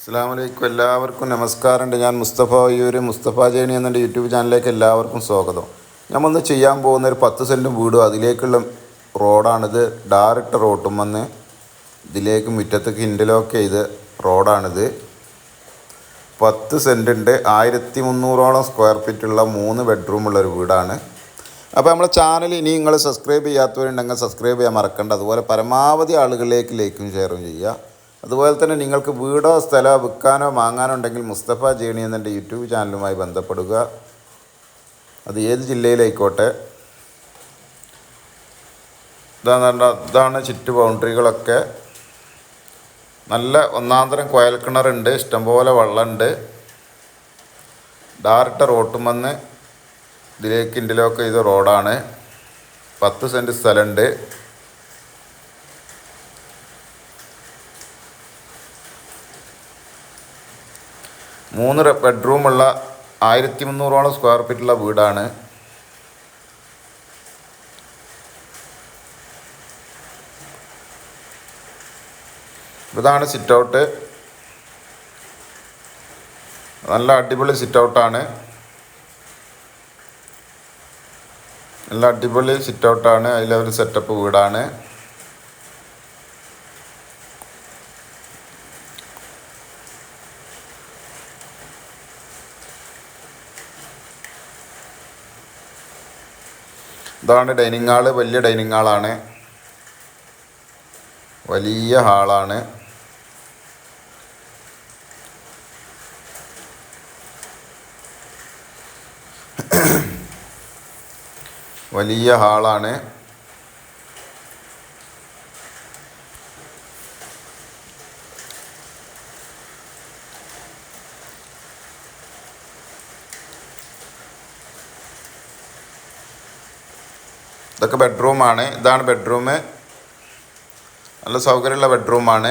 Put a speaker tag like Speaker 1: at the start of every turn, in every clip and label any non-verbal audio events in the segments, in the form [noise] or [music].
Speaker 1: അസ്സാം വലൈക്കും എല്ലാവർക്കും നമസ്കാരമുണ്ട്. ഞാൻ മുസ്തഫ വയ്യൂര് മുസ്തഫ ജേണി എന്ന യൂട്യൂബ് ചാനലിലേക്ക് എല്ലാവർക്കും സ്വാഗതം. നമ്മളിന്ന് ചെയ്യാൻ പോകുന്ന ഒരു പത്ത് സെന്റും വീടും അതിലേക്കുള്ള റോഡാണിത്. ഡയറക്റ്റ് റോട്ടും വന്ന് ഇതിലേക്ക് മുറ്റത്തേക്ക് ഇന്റർലോക്ക് ചെയ്ത് റോഡാണിത്. പത്ത് സെന്റുണ്ട്. ആയിരത്തി മുന്നൂറോളം സ്ക്വയർ ഫീറ്റുള്ള മൂന്ന് ബെഡ്റൂമുള്ളൊരു വീടാണ്. അപ്പോൾ നമ്മുടെ ചാനൽ ഇനി നിങ്ങൾ സബ്സ്ക്രൈബ് ചെയ്യാത്തവരുണ്ടെങ്കിൽ സബ്സ്ക്രൈബ് ചെയ്യാൻ മറക്കണ്ട. അതുപോലെ പരമാവധി ആളുകളിലേക്ക് ലൈക്കും ഷെയറും ചെയ്യുക. അതുപോലെ തന്നെ നിങ്ങൾക്ക് വീടോ സ്ഥലമോ വിൽക്കാനോ വാങ്ങാനോ ഉണ്ടെങ്കിൽ മുസ്തഫ ജേണി എന്നെ യൂട്യൂബ് ചാനലുമായി ബന്ധപ്പെടുക. അത് ഏത് ജില്ലയിലായിക്കോട്ടെ. ഇതാണ് ഇതാണ് ചുറ്റു ബൗണ്ടറികളൊക്കെ. നല്ല ഒന്നാന്തരം കുഴൽ കിണറുണ്ട് ഇഷ്ടംപോലെ വെള്ളമുണ്ട് ഡയറക്റ്റ് റോട്ടും വന്ന് ഇതിലേക്ക് ഇന്റർലോക്ക് ചെയ്ത റോഡാണ് പത്ത് സെന്റ് സ്ഥലമുണ്ട്. മൂന്ന് ബെഡ്റൂമുള്ള ആയിരത്തി മുന്നൂറോളം സ്ക്വയർ ഫീറ്റുള്ള വീടാണ്. ഇതാണ് സിറ്റൗട്ട്. നല്ല അടിപൊളി സിറ്റൗട്ടാണ്. നല്ല അടിപൊളി സിറ്റൗട്ടാണ്. ഔട്ടാണ് അതിലെ സെറ്റപ്പ് വീടാണ്. ഇതാണ് ഡൈനിങ് ഹാൾ വലിയ ഡൈനിങ് ഹാളാണ് വലിയ ഹാളാണ് [coughs] വലിയ ഹാളാണ് ഇതൊക്കെ ബെഡ്റൂമാണ് ഇതാണ് ബെഡ്റൂം നല്ല സൗകര്യമുള്ള ബെഡ്റൂമാണ്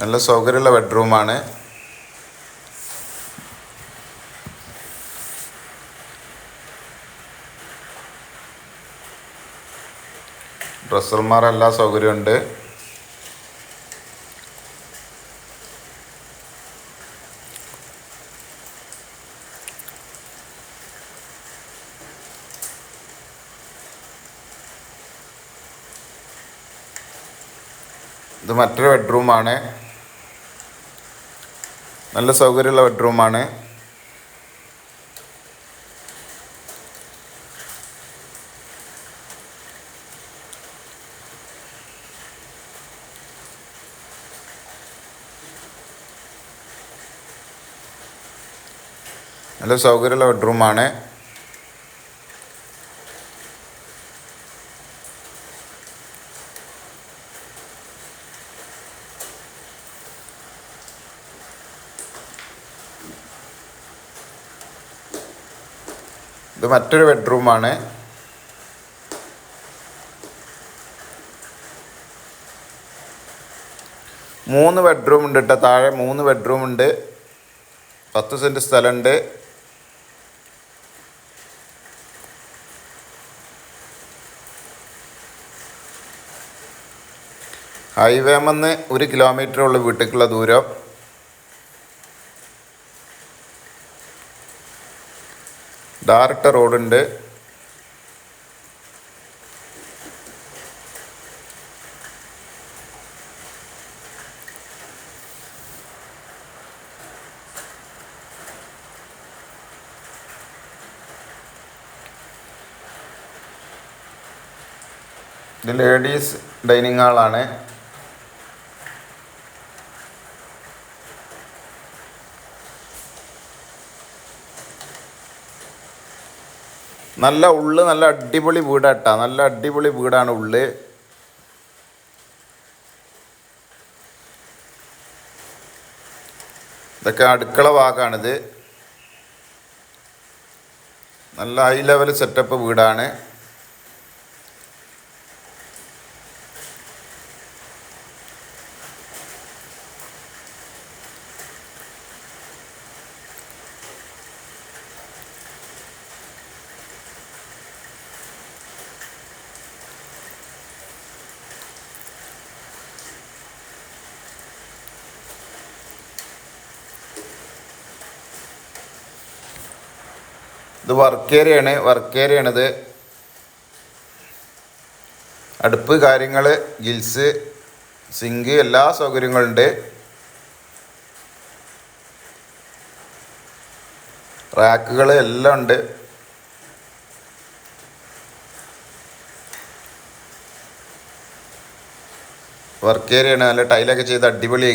Speaker 1: നല്ല സൗകര്യമുള്ള ബെഡ്റൂമാണ് ഡ്രസ്സർമാർ എല്ലാ സൗകര്യമുണ്ട് ഇത് മറ്റൊരു ബെഡ്റൂമാണ്. നല്ല സൗകര്യമുള്ള ബെഡ്റൂമാണ്. നല്ല സൗകര്യമുള്ള ബെഡ്റൂമാണ്. ഇത് മറ്റൊരു ബെഡ്റൂമാണ്. മൂന്ന് ബെഡ്റൂം ഉണ്ട് കേട്ടോ താഴെ മൂന്ന് ബെഡ്റൂം ഉണ്ട്. പത്ത് സെന്റ് സ്ഥലമുണ്ട്. ഹൈവേമെന്ന് ഒരു കിലോമീറ്റർ ഉള്ള വീട്ടിലേക്കുള്ള ദൂരം. ഡയറക്റ്റ് റോഡുണ്ട് ഇത് ലേഡീസ് ഡൈനിങ് ഹാളാണ് നല്ല ഉള്ള് നല്ല അടിപൊളി വീടാട്ടാ. നല്ല അടിപൊളി വീടാണ് ഉള്ള്. ഇതൊക്കെ അടുക്കള ഭാഗമാണിത് നല്ല ഹൈ ലെവൽ സെറ്റപ്പ് വീടാണ്. ഇത് വർക്ക് ഏരിയയാണ് വർക്ക് ഏരിയയാണിത് അടുപ്പ് കാര്യങ്ങൾ ഗിൽസ് സിങ്ക് എല്ലാ സൗകര്യങ്ങളുണ്ട് റാക്കുകൾ എല്ലാം ഉണ്ട്. വർക്ക് ഏരിയയാണ് നല്ല ടൈലൊക്കെ ചെയ്ത് അടിപൊളി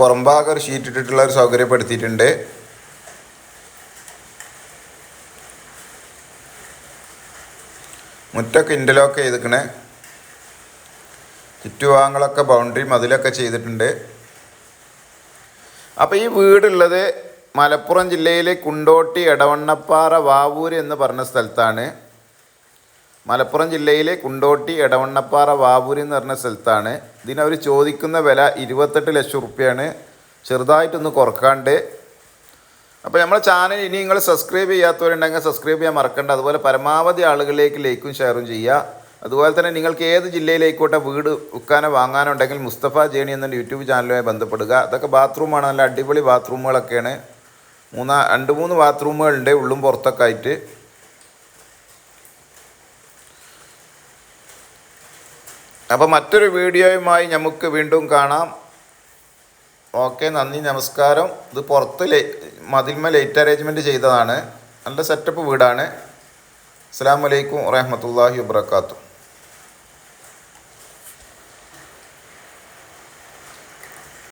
Speaker 1: പുറംഭാഗം ഒരു ഷീറ്റ് ഇട്ടിട്ടുള്ള ഒരു സൗകര്യപ്പെടുത്തിയിട്ടുണ്ട്. മുറ്റൊക്കെ ഇന്റർലോക്ക് ചെയ്തിക്കണേ ചുറ്റുഭാഗങ്ങളൊക്കെ ബൗണ്ടറി മതിലൊക്കെ ചെയ്തിട്ടുണ്ട്. അപ്പോൾ ഈ വീടുള്ളത് മലപ്പുറം ജില്ലയിലെ കുണ്ടോട്ടി എടവണ്ണപ്പാറ വാവൂര് എന്ന് പറഞ്ഞ സ്ഥലത്താണ്. മലപ്പുറം ജില്ലയിലെ കുണ്ടോട്ടി എടവണ്ണപ്പാറ വാവൂരി എന്ന് പറഞ്ഞ സ്ഥലത്താണ്. ഇതിനവർ ചോദിക്കുന്ന വില ഇരുപത്തെട്ട് ലക്ഷം റുപ്യാണ്. ചെറുതായിട്ടൊന്ന് കുറക്കാണ്ട്. അപ്പോൾ നമ്മുടെ ചാനൽ ഇനി നിങ്ങൾ സബ്സ്ക്രൈബ് ചെയ്യാത്തവരുണ്ടെങ്കിൽ സബ്സ്ക്രൈബ് ചെയ്യാൻ മറക്കണ്ട. അതുപോലെ പരമാവധി ആളുകളിലേക്ക് ലൈക്കും ഷെയറും ചെയ്യുക. അതുപോലെ തന്നെ നിങ്ങൾക്ക് ഏത് ജില്ലയിലേക്കോട്ടെ വീട് വിൽക്കാനോ വാങ്ങാനോ ഉണ്ടെങ്കിൽ മുസ്തഫ ജേണി എന്ന യൂട്യൂബ് ചാനലുമായി ബന്ധപ്പെടുക. അതൊക്കെ ബാത്റൂമാണ്. നല്ല അടിപൊളി ബാത്റൂമുകളൊക്കെയാണ്. മൂന്നാ രണ്ട് മൂന്ന് ബാത്റൂമുകളുണ്ട് ഉള്ളും പുറത്തൊക്കെ ആയിട്ട്. അപ്പോൾ മറ്റൊരു വീഡിയോയുമായി നമുക്ക് വീണ്ടും കാണാം. ഓക്കെ നന്ദി നമസ്കാരം. ഇത് പുറത്ത് ലേ മതിൽമ ലൈറ്റ് അറേഞ്ച്മെന്റ് ചെയ്തതാണ്. നല്ല സെറ്റപ്പ് വീടാണ്. അസ്സാം വലൈക്കും വാഹമത്തല്ലാഹി വാബർക്കാത്തു